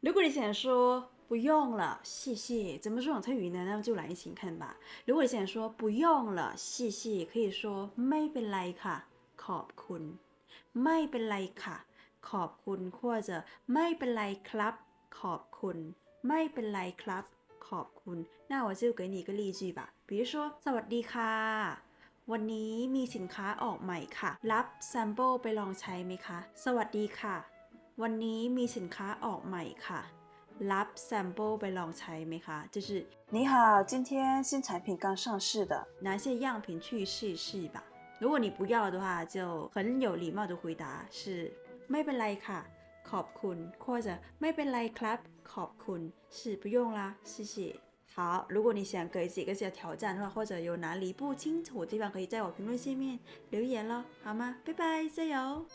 如果你想说不用了，谢谢，怎么说泰语呢？那么就来一起看吧。如果你想说不用了，谢谢，可以说ไม่เป็นไรค่ะ ขอบคุณ ไม่เป็นไรค่ะ ขอบคุณ或者ไม่เป็นไรครับ ขอบคุณ ไม่เป็นไรครับ ขอบคุณ 那我就给你一个例句吧。比如说สวัสดีค่ะ วันนี้มีสินค้าออกใหม่ค่ะ รับแซมเปิลไปลองใช้ไหมคะ สวัสดีค่ะ วันนี้มีสินค้าออกใหม่ค่ะ รับแซมเปิลไปลองใช้ไหมคะ就是你好今天新产品刚上市的拿些样品去试试吧如果你不要的话就很有礼貌的回答是ไม่เป็นไรค่ะ ขอบคุณ或者ไม่เป็นไรครับ ขอบคุณ是不用啦谢谢好，如果你想给几个小挑战的话，或者有哪里不清楚的地方，可以在我评论下面留言咯，好吗？拜拜，加油！